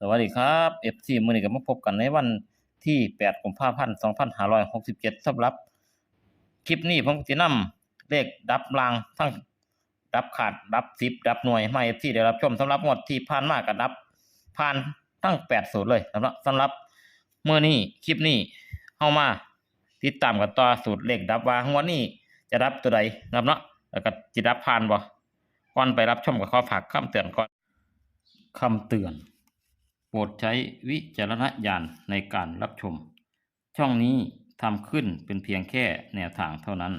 สวัสดีครับเอฟซีมื้อนี้ก็มาพบกันในวันที่8กุมภาพันธ์2567สำหรับ คลิปนี้ผมสินำเลขดับรางทั้งดับขาดดับ10ดับหน่วยมา FC ได้รับชมสำหรับงวดที่ผ่านมาก็ดับผ่านทั้ง8สูตรเลยสำหรับสำหรับมื้อนี้คลิปนี้เฮามาติดตามกันต่อสูตรเลขดับว่างวดนี้จะดับตัวใดนะครับเนาะแล้วก็สิดับผ่านบ่ก่อนไปรับชมก็ขอฝากคำเตือนก่อนคำเตือน โปรดใช้วิจารณญาณในการรับชม ช่องนี้ทำขึ้นเป็นเพียงแค่แนวทางเท่านั้น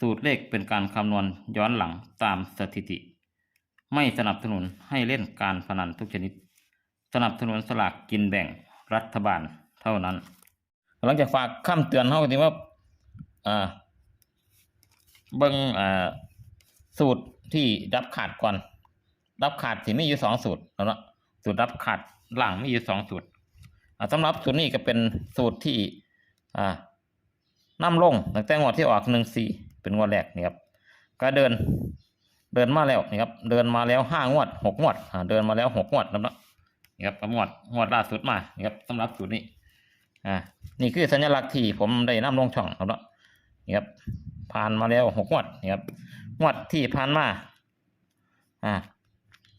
สูตรเลขเป็นการคำนวณย้อนหลังตามสถิติ ไม่สนับสนุนให้เล่นการพนันทุกชนิด สนับสนุนสลากกินแบ่งรัฐบาลเท่านั้น หลังจากฝากคำเตือนเขาที่ว่าอ่าเบิ้งอ่าสูตรที่ดับขาดก่อน ดับขาดที่มีอยู่สองสูตรแล้วเนาะ สูตรดับขาดหลังมีอยู่สองสูตรสำหรับสูตรนี้ก็เป็นสูตรที่อ่านำลงตั้งแต่งวดที่ออกหนึ่งสี่เป็นงวดแรกนี่ครับก็เดินเดินมาแล้วนี่ครับเดินมาแล้วห้างวดหกงวดเดินมาแล้วหกงวดแล้วเนะนี่ครับงวดงวดล่าสุดมานี่ครับสำหรับสูตรนี้อ่านี่คือสัญลักษณ์ที่ผมได้นำลงช่องครับนี่ครับผ่านมาแล้วหกงวดนี่ครับงวดที่ผ่านมาอ่า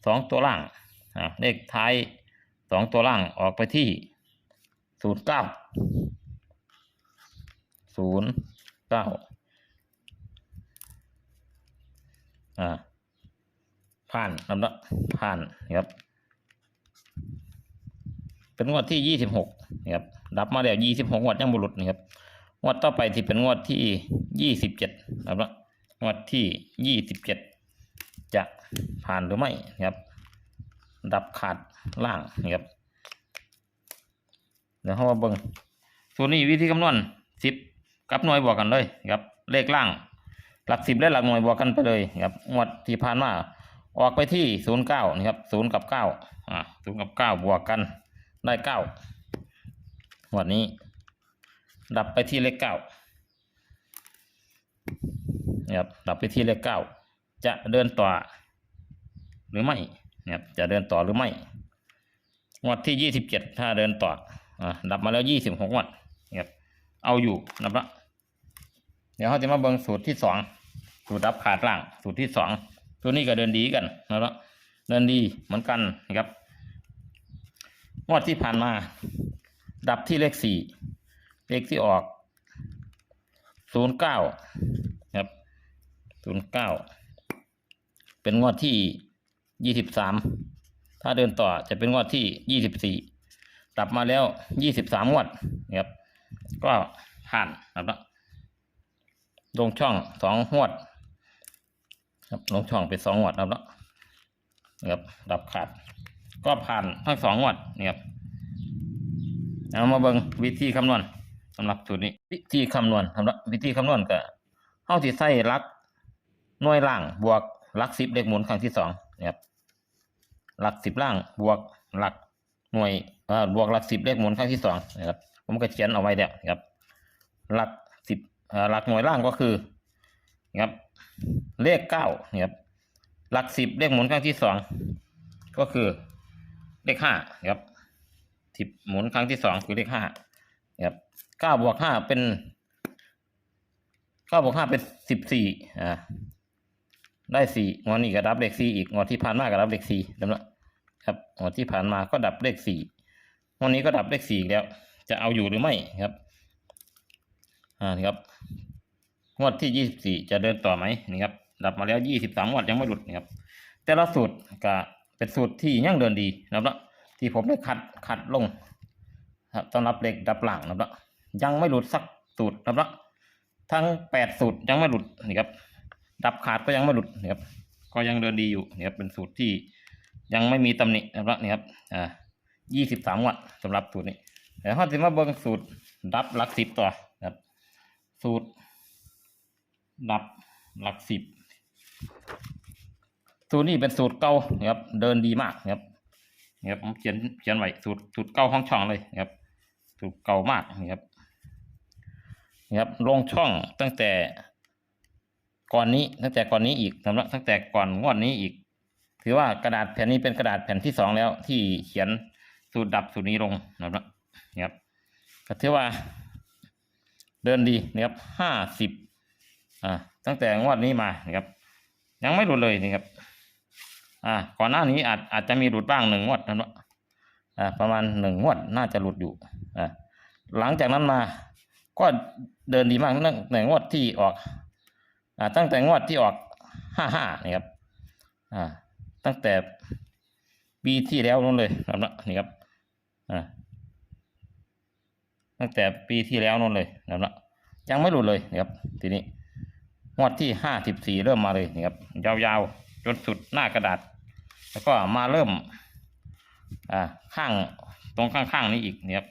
สองตัวล่าง เลขท้ายสองตัวล่างออกไปที่ศูนย์เก้าศูนย์เก้าอ่าผ่านลำดับผ่านนะครับ เป็นงวดที่ยี่สิบหกนะครับดับมาแล้วยี่สิบหกงวดยังบุรุษนะครับงวดต่อไปที่เป็นงวดที่ยี่สิบเจ็ดนะครับงวดที่ยี่สิบเจ็ดจะผ่านหรือไม่นะครับ ดับขาดล่างนะครับเดี๋ยวเรามาเบิ่งส่วนนี้วิธีคำนวณสิบกับหน่วยบวกกันเลยนะครับเลขล่าง หลักสิบและหลักหน่วยบวกกันไปเลยนะครับงวดที่ผ่านมาออกไปที่ศูนย์เก้านะครับศูนย์กับเก้าอ่าศูนย์กับเก้าบวกกันได้เก้างวดนี้ ดับไปที่เลขเก้านะครับดับไปที่เลขเก้าจะเดินต่อหรือไม่ นะครับจะเดินต่อหรือไม่งวดที่ยี่สิบเจ็ดถ้าเดินต่ออ่าดับมาแล้วยี่สิบหกงวดนะครับเอาอยู่นับละเดี๋ยวเขาจะมาเบิ่งสูตรที่สองสูตรดับขาดล่างสูตรที่สองตัวนี้ก็เดินดีกันนะครับเดินดีเหมือนกันนะครับงวดที่ผ่านมา ดับที่เลขสี่เลขที่ออกศูนย์เก้าครับศูนย์เก้าเป็นงวดที่ ยี่สิบสามถ้าเดินต่อจะเป็นงวดที่ยี่สิบสี่ดับมาแล้วยี่สิบสามงวดนะครับ ก็ผ่านนะครับลงช่องสองงวด ครับลงช่องไปสองงวดนะครับนะครับดับขาด ก็ผ่านทั้งสองงวดนะครับเอามาเบิ่งวิธีคำนวณสำหรับสูตรนี้ วิธีคำนวณสำหรับวิธีคำนวณก็เฮาสิใส่หลักหน่วยล่างบวกลักสิบเลขหมุนครั้งที่สองนะครับ หลักสิบล่างบวกหลักหน่วยเอ่อบวกหลักสิบเลขหมุนครั้งที่สองนะครับ ผมก็เขียนเอาไว้แล้วนะครับ หลักสิบเอ่อหลักหน่วยล่างก็คือนะครับเลขเก้านะครับหลักสิบเลขหมุนครั้งที่สองก็คือเลขห้านะครับสิบหมุนครั้งที่สองคือเลขห้านะครับเก้าบวกห้าเป็นเก้าบวกห้าเป็นสิบสี่อ่า ได้สี่งวดนี้ก็ดับเลขสี่อีกงวดที่ผ่านมาก็ดับเลขสี่แล้วนะครับงวดที่ผ่านมาก็ดับเลขสี่งวดนี้ก็ดับเลขสี่แล้ว จะเอาอยู่หรือไม่ครับอ่านี่ครับงวดที่ยี่สิบสี่จะเดินต่อไหมนี่ครับดับมาแล้วยี่สิบสามงวดยังไม่หลุดนะครับ แต่ละสูตรก็เป็นสูตรที่ยังเดินดีนะครับที่ผมได้คัดคัดลงครับสำหรับเล็กดับหลังนะครับยังไม่หลุดสักสูตรนะครับทั้งแปดสูตรยังไม่หลุดนี่ครับ ดับขาดก็ยังไม่หลุดนี่ครับก็ยังเดินดีอยู่นี่ครับเป็นสูตรที่ยังไม่มีตำหนินะครับนี่ครับอ่ายี่สิบสามวัตต์สำหรับสูตรนี้เดี๋ยวเราจะมาเบิ่งสูตรดับหลักสิบต่อนะครับ สูตร ดับหลักสิบสูตรนี้เป็นสูตรเก่านะครับเดินดีมากนะครับนะครับผมเขียนเขียนไว้สูตรสูตรเก่าห้องช่องเลยนะครับ สูตรเก่ามากนะครับนะครับลงช่องตั้งแต่ ก่อนนี้ตั้งแต่ก่อนนี้อีกสำหรับตั้งแต่ก่อนงวดนี้อีก ถือว่ากระดาษแผ่นนี้เป็นกระดาษแผ่นที่สองแล้ว ที่เขียนสูตรดับสูตรนี้ลงนะครับนี่ครับก็ถือว่า เดินดีนะครับห้าสิบอ่าตั้งแต่งวดนี้มานะครับ ยังไม่หลุดเลยนะครับ อ่า ก่อนหน้านี้อาจอาจจะมีหลุดบ้างหนึ่งงวดนะครับอ่าประมาณหนึ่งงวดน่าจะหลุดอยู่อ่าหลังจากนั้นมา ก็เดินดีมากตั้งแต่งวดที่ออก ตั้งแต่งวดที่ออกห้าห้านี่ครับตั้งแต่ปีที่แล้วนู่นเลยนะครับนี่ครับตั้งแต่ปีที่แล้วนู่นเลยนะครับยังไม่หลุดเลยนะครับ ทีนี้งวดที่ห้าสิบสี่เริ่มมาเลยนะครับ ยาวๆจนสุดหน้ากระดาษ แล้วก็มาเริ่ม อ่าข้างตรงข้างๆนี้อีกนะครับ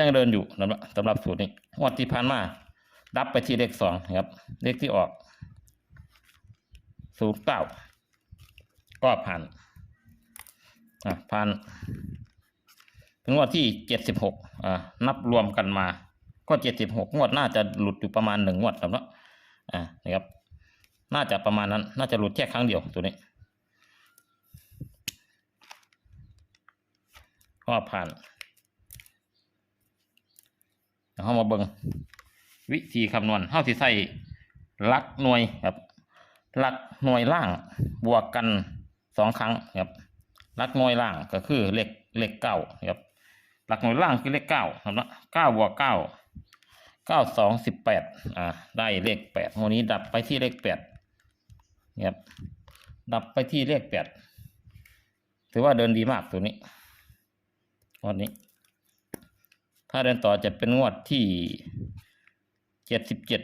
ยังเดินอยู่นะครับสำหรับสูตรนี้งวดที่ผ่านมา ดับไปที่เลขสองครับ เลขที่ออกศูนย์เก้าก็ผ่านอ่าผ่านถึงงวดที่เจ็ดสิบหกอ่านับรวมกันมา ก็เจ็ดสิบหกงวดน่าจะหลุดอยู่ประมาณหนึ่งงวดครับเนาะอ่านะครับ น่าจะประมาณนั้น น่าจะหลุดแค่ครั้งเดียวตัวนี้ก็ผ่านแล้วเรามาเบิง วิธีคำนวณเท่าที่ใส่ลักหน่วยครับลักหน่วยล่างบวกกันสองครั้งครับลักหน่วยล่างก็คือเลขเลขเก้าครับลักหน่วยล่างคือเลขเก้าครับนะเก้าบวกเก้าเก้าสองสิบแปดอ่าได้เลขแปดวันนี้ดับไปที่เลขแปดครับดับไปที่เลขแปดถือว่าเดินดีมากตัวนี้งวดนี้ ถ้าเดินต่อจะเป็นงวดที่ เจ็ดสิบเจ็ด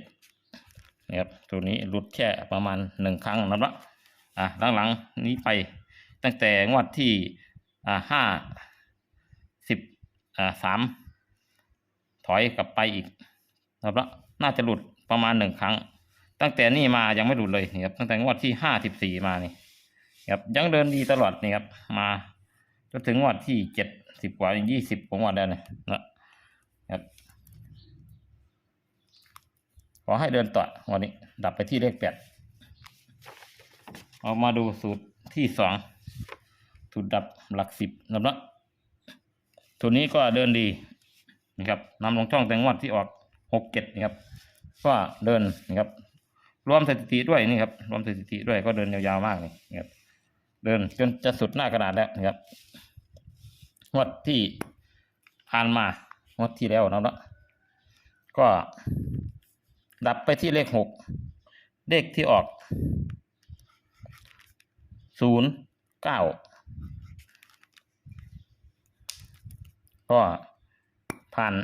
นะครับตัวนี้หลุดแค่ประมาณหนึ่งครั้งนะครับอะหลังๆนี้ไปตั้งแต่งวดที่อ่าห้าสิบอ่าสามถอยกลับไปอีกนะครับน่าจะหลุดประมาณหนึ่งครั้ง ตั้งแต่นี่มายังไม่หลุดเลยนี่ครับตั้งแต่งวดที่ห้าสิบสี่มานี่ครับยังเดินดีตลอดนี่ครับมาจนถึงงวดที่เจ็ดสิบกว่ายี่สิบผมว่าได้นะนะครับ อให้เดินต่อวันนี้ ดับไปที่เลขแปดเอามาดูสูตรที่สองสูตรดับหลักสิบนะครับสูตรนี้ก็เดินดีนะครับนำลงช่องแต่งวดที่ออกหกเจ็ดนะครับ ก็เดินนะครับ รวมสถิติด้วยนี่ครับรวมสถิติด้วยก็เดินยาวๆมากเลยนะครับ เดินจนจะสุดหน้ากระดาษแล้วนะครับงวดที่ผ่านมางวดที่แล้วนะครับก็ ดับไปที่เลขหกเลขที่ออกศูนย์เก้าก็ผ่าน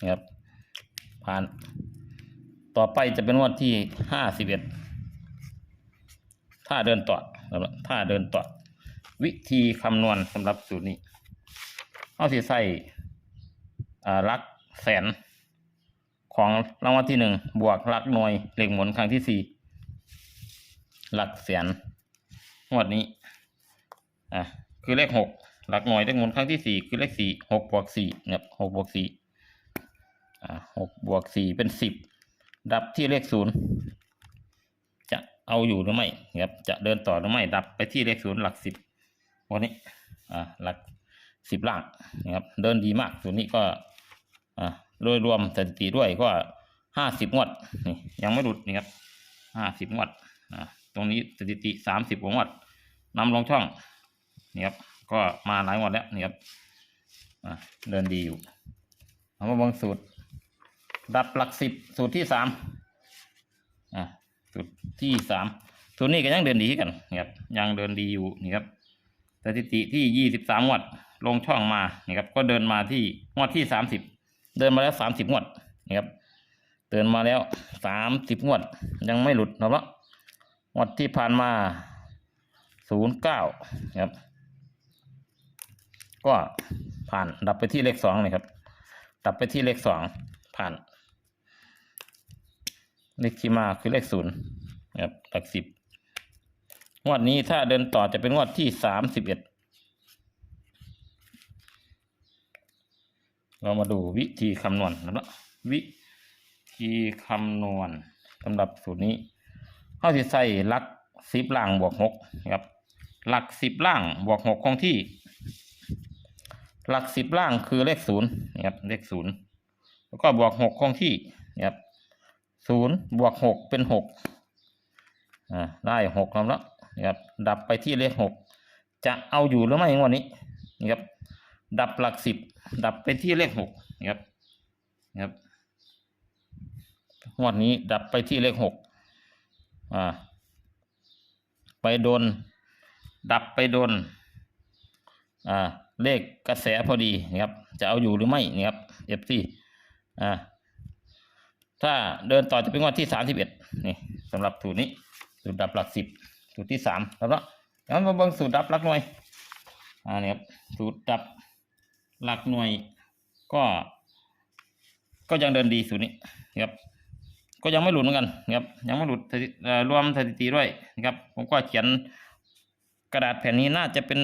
นะครับผ่าน ต่อไปจะเป็นวันที่ห้าสิบเอ็ดถ้าเดินต่อครับถ้าเดินต่อวิธีคำนวณสำหรับสูตรนี้ เอาสิใส่ หลักแสน ของรางวัลที่หนึ่งบวกหลักหน่วยเลขหมุนครั้งที่สี่หลักแสนงวดนี้อะคือเลขหกหลักหน่วยเลขหมุนครั้งที่สี่คือเลขสี่หกบวกสี่เนี่ยหกบวกสี่อ่าหกบวกสี่เป็นสิบดับที่เลขศูนย์จะเอาอยู่หรือไม่ครับจะเดินต่อหรือไม่ดับไปที่เลขศูนย์หลักสิบวันนี้อ่าหลักสิบล่างนะครับเดินดีมากส่วนนี้ก็ อ่าโดยรวมสถิติด้วยก็ห้าสิบงวดนี่ยังไม่หลุดนี่ครับห้าสิบงวดอ่าตรงนี้สถิติสามสิบงวดนำลงช่องนี่ครับก็มาหลายงวดแล้วนี่ครับอ่าเดินดีอยู่เอามาบังสูตร ดับหลักสิบสูตรที่สามอ่าสูตรที่สามสูตรนี้ก็ยังเดินดีกันนี่ครับยังเดินดีอยู่นี่ครับสถิติที่ยี่สิบสามงวดลงช่องมานี่ครับก็เดินมาที่งวดที่สามสิบ เดินมาแล้วสามสิบงวดนี่ครับเดินมาแล้วสามสิบงวด ยังไม่หลุดนะครับงวดที่ผ่านมาศูนย์เก้าครับ ก็ผ่านดับไปที่เลขสองนี่ครับ ดับไปที่เลขสองผ่าน เลขที่มาคือเลขศูนย์นะครับหลักสิบงวดนี้ถ้าเดินต่อจะเป็นงวดที่สามสิบเอ็ด เรามาดูวิธีคำนวณนะครับวิธีคำนวณสำหรับสูตรนี้เขาสิใส่หลักสิบล่างบวกหกครับหลักสิบล่างบวกหกคงที่ หลักสิบล่างคือเลขศูนย์นะครับเลขศูนย์แล้วก็บวกหกคงที่นะครับศูนย์บวกหกเป็นหกอ่าได้หกแล้วนะครับดับไปที่เลขหกจะเอาอยู่หรือไม่งวันนี้นะครับ ดับหลักสิบ ดับไปที่เลขหกนะครับนะครับงวดนี้ดับไปที่เลขหกอ่าไปโดน ดับไปโดนอ่าเลขกระแสพอดีนะครับ จะเอาอยู่หรือไม่นะครับเอฟซีอ่าถ้าเดินต่อจะเป็นงวดที่สามสิบเอ็ดนี่สำหรับสูตรนี้สูตรดับหลักสิบสูตรที่สามแล้วแล้วมาเบิ่งสูตรดับหลักหน่วยอ่าเนี่ยครับสูตรดับ หลักหน่วยก็ ก็ยังเดินดีสูตรนี้ครับ ก็ยังไม่หลุดเหมือนกันครับ ยังไม่หลุดรวมสถิติด้วยนะครับ ผมก็เขียนกระดาษแผ่นนี้น่าจะเป็น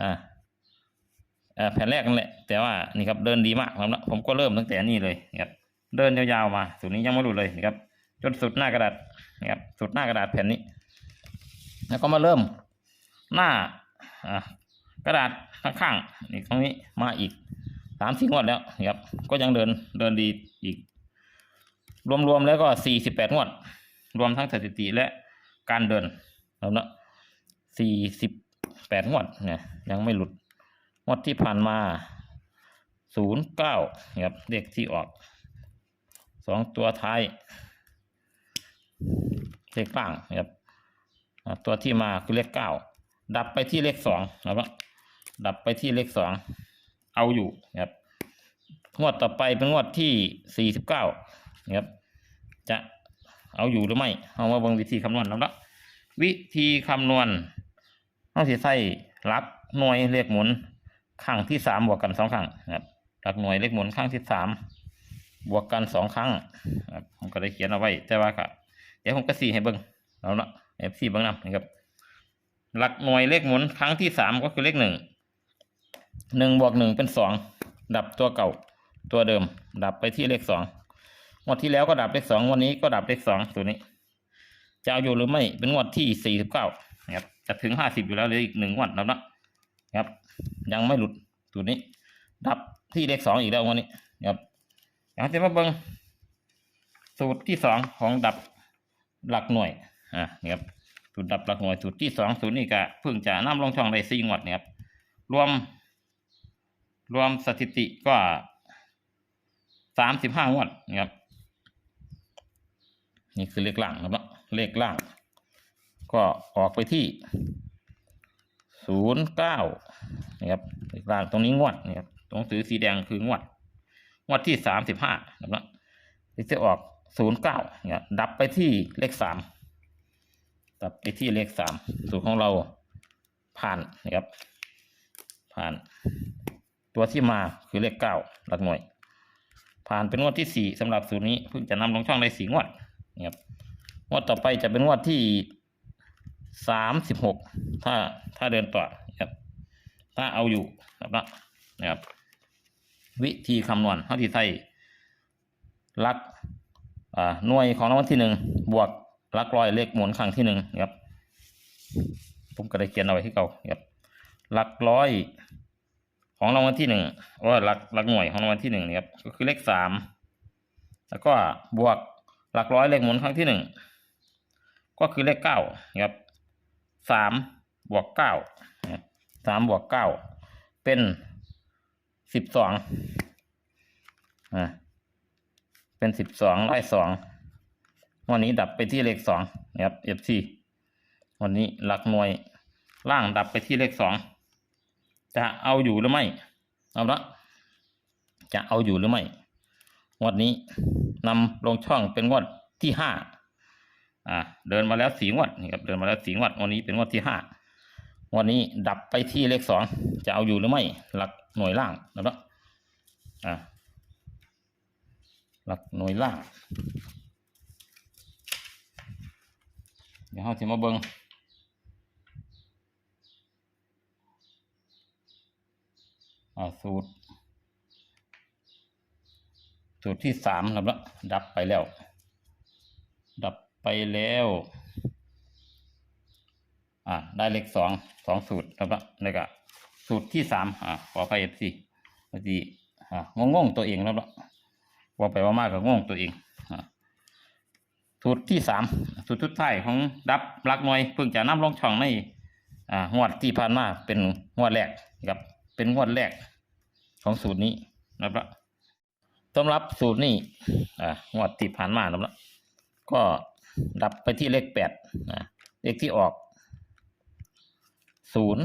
อ่าอ่อแผ่นแรกนั่นแหละ แต่ว่านี่ครับเดินดีมากครับนะผมก็เริ่มตั้งแต่นี่เลยครับ เดินยาวๆมาสูตรนี้ยังไม่หลุดเลยนะครับจนสุดหน้ากระดาษนะครับสุดหน้ากระดาษแผ่นนี้ แล้วก็มาเริ่มหน้าอ่า กระดาษข้างๆนี่ตรงนี้มาอีกสามสี่งวดแล้วนะครับ ก็ยังเดินเดินดีอีก รวมๆแล้วก็สี่สิบแปดงวด รวมทั้งสถิติและการเดินแล้วนะสี่สิบแปดงวดเนี่ยยังไม่หลุดงวดที่ผ่านมาศูนย์เก้าครับเลขที่ออกสองตัวท้ายเลขล่างนะครับตัวที่มาคือเลขเก้าดับไปที่เลขสองนะครับ ดับไปที่เลขสองเอาอยู่นะครับงวดต่อไปเป็นงวดที่สี่สิบเก้านะครับ จะเอาอยู่หรือไม่เอามาเบิ่งวิธีคำนวณแล้วละวิธีคำนวณต้องเสิใส่หลักหน่วยเลขหมุนข้างที่สามบวกกันสองครั้งนะครับหลักหน่วยเลขหมุนข้างที่สามบวกกันสองครั้งครับผมก็ได้เขียนเอาไว้แต่ว่าครับเดี๋ยวผมก็สี่ให้เบิ่งเอาละเอฟซีเบิ่งนำนะครับหลักหน่วยเลขหมุนครั้งที่สามก็คือเลขหนึ่ง หนึ่งบวกหนึ่งเป็นสองดับตัวเก่าตัวเดิม ดับไปที่เลขสองงวดที่แล้วก็ดับเลขสองวันนี้ก็ดับเลขสองตัวนี้ จะเอาอยู่หรือไม่เป็นงวดที่สี่สิบเก้านะครับจะถึงห้าสิบอยู่แล้วเหลืออีกหนึ่งงวดแล้วนะครับ ยังไม่หลุดตัวนี้ ดับที่เลขสองอีกแล้ววันนี้นะครับอย่ากจะมาเบิ่งสูตรที่สองของดับหลักหน่วยอ่านี่ครับสูตรดับหลักหน่วยสูตรที่สองสูตรนี้ก็เพิ่งจะนำลงช่องได้สี่งวดนะครับรวม รวมสถิติก็สามสิบห้างวดนะครับ นี่คือเลขล่างนะครับเลขล่าง ก็ออกไปที่ศูนย์เก้านะครับเลขล่างตรงนี้งวดนะครับตรงสือสีแดงคืองวด งวดที่สามสิบห้านะครับที่จะออกศูนย์เก้าเนี่ยดับไปที่เลขสามดับไปที่เลขสามสูตรของเราผ่านนะครับผ่าน ตัวที่มาคือเลขเก้าหลักหน่วย ผ่านเป็นงวดที่สี่สำหรับสูตรนี้เพิ่งจะนำลงช่องได้สี่งวดนะครับงวดต่อไปจะเป็นงวดที่สามสิบหกถ้าถ้าเดินต่อนะครับ ถ้าเอาอยู่นะครับนะครับ วิธีคำนวณเท่าที่ไทยลักอ่าหน่วยของรางวัลที่หนึ่งบวกลักร้อยเลขหมุนครั้งที่หนึ่งนะครับผมก็ได้เขียนเอาไว้ที่เก่านะครับลักร้อย ของรางวัลที่หนึ่งว่าหลักหลักหน่วยของรางวัลที่หนึ่งนะครับก็คือเลขสามแล้วก็บวกหลักร้อยเลขหมุนครั้งที่หนึ่งก็คือเลขเก้านะครับสามบวกเก้าสามบวกเก้าเป็นสิบสองอ่าเป็นสิบสองร้อยสองวันนี้ดับไปที่เลขสองนะครับเอฟซีวันนี้หลักหน่วยล่างดับไปที่เลขสอง จะเอาอยู่หรือไม่เอาละจะเอาอยู่หรือไม่งวดนี้นำลงช่องเป็นงวดที่ห้าอ่าเดินมาแล้วสีงวดนี่ครับเดินมาแล้วสีงวดวันนี้เป็นงวดที่ห้าวันนี้ดับไปที่เลขสองจะเอาอยู่หรือไม่ หลักหน่วยล่างนะครับอ่าหลักหน่วยล่างเดี๋ยวเราจะมาเบิ้ง อ่าสูตร สูตรที่สามนะครับดับไปแล้ว ดับไปแล้ว อ่าได้เลขสองสองสูตรครับล้วแล้วก็สูตรที่สามอ่าขอไปเอฟซีพอดีอ่างงๆตัวเองแล้วละว่าไปว่ามากก็งงตัวเองอ่าสูตรที่สามสูตรทุดท้ายของดับรักหน่วยเพิ่งจะนำลงช่องในอ่างวดที่ผ่านมาเป็นงวดแรกครับเป็นงวดแรก ของสูตรนี้นะครับสำหรับสูตรนี้อ่างวดที่ผ่านมาแล้วก็ดับไปที่เลขแปดนะเลขที่ออกศูนย์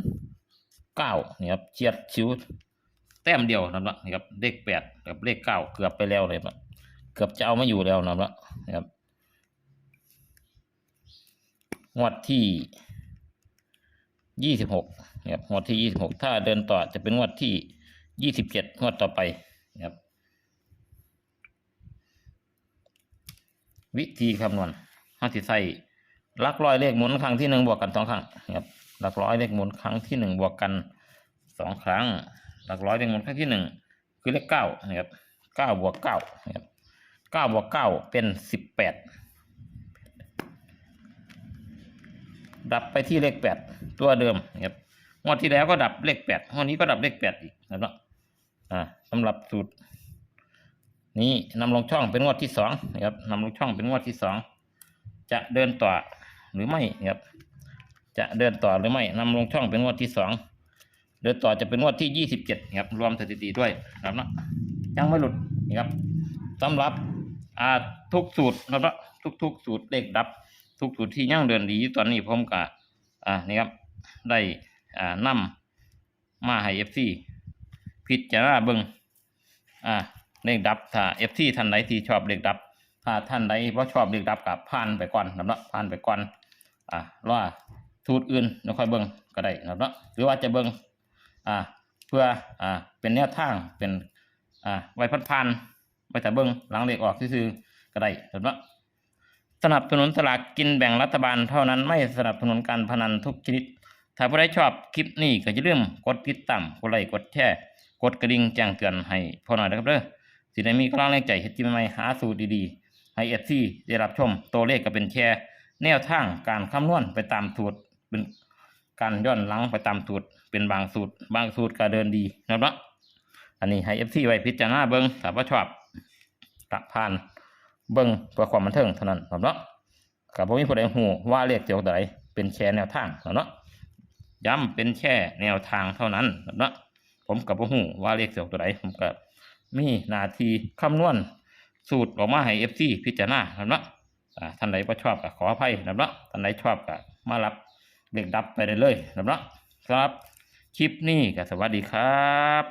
เก้านี่ครับเฉียดชิวแต้มเดียวนะครับนี่ครับเลขแปดกับเลขเก้าเกือบไปแล้วเลยครับเกือบจะเอามาอยู่แล้วนะครับนะครับงวดที่ยี่สิบหกนะครับงวดที่ยี่สิบหกถ้าเดินต่อจะเป็นงวดที่ ยี่สิบเจ็ดงวดต่อไปนะครับ วิธีคำนวณห้าสิใส่ลักร้อยเลขหมุนครั้งที่หนึ่งบวกกันสองครั้งนะครับลักร้อยเลขหมุนครั้งที่หนึ่งบวกกันสองครั้งลักร้อยเลขหมุนครั้งที่หนึ่งคือเลขเก้านะครับเก้าบวกเก้านะครับเก้าบวกเก้าเป็นสิบแปดดับไปที่เลขแปดตัวเดิมนะครับงวดที่แล้วก็ดับเลขแปดงวดนี้ก็ดับเลขแปดอีกนะครับ อ่าสำหรับสูตร นี้นำลงช่องเป็นงวดที่สองนะครับนำลงช่องเป็นงวดที่สองจะเดินต่อหรือไม่นะครับจะเดินต่อหรือไม่นำลงช่องเป็นงวดที่สองเดินต่อจะเป็นงวดที่ยี่สิบเจ็ดนะครับรวมสถิติด้วยนะครับนะยังไม่หลุดนะครับสำหรับอ่าทุกสูตรนะครับทุกๆสูตรเลขดับ ทุกสูตรที่ยังเดินดีตอนนี้ผมก็อ่านี่ครับได้อ่านำมาให้เอฟซี พิจารณาเบิงอ่าเลขดับถ้าเอฟที่ท่านใดที่ชอบเลขดับ ถ้าท่านใดว่าชอบเลขดับกับผ่านไปก่อนนะครับเนาะผ่านไปก่อนอ่าว่าสูตอื่นแล้วค่อยเบิงก็ได้นะครับเนาะหรือว่าจะเบิงอ่าเพื่ออ่าเป็นแนวทางเป็นอ่าไว้พัดผ่านไว้แต่เบิงหลังเลขออกซื่อก็ได้นะครับเนาะสนับสนุนสลากกินแบ่งรัฐบาลเท่านั้นไม่สนับสนุนการพนันทุกชนิด ถ้าผู้ใดชอบคลิปนี้ก็อย่าลืมกดติดตามกดไลค์กดแชร์ กดกระดิ่งแจ้งเตือนให้พอหน่อยนะครับเด้อสิได้มีกำลังแรงใจเฮ็ดจิใหม่ๆหาสูตรดีๆ ให้เอฟซีได้รับชมตัวเลขก็เป็นแค่แนวทางการคำนวณไปตามสูตรเป็นการย้อนหลังไปตามสูตรเป็นบางสูตร บางสูตรก็เดินดีนะครับเนาะอันนี้ให้เอฟซีไว้พิจารณาเบิ่งถ้าว่าชอบกะผ่านเบิ่งเพื่อความบันเทิงเท่านั้นครับเนาะกับผมมีผู้ใดฮู้ว่าเลขเกี่ยวกับใดเป็นแค่แนวทางครับเนาะย้ำเป็นแค่แนวทางเท่านั้นครับเนาะ ผมกับพ่อฮู้ว่าเลขเสียงตัวไหนผมกับมีนาทีคำนวณสูตรออกมาให้เอฟซีพิจารณาครับเนาะท่าท่านใดก็ชอบก็ขออภัยครับเนาะท่านใดชอบก็มารับเด็กดับไปได้เลยครับเนาะครับ คลิปนี้ก็สวัสดีครับ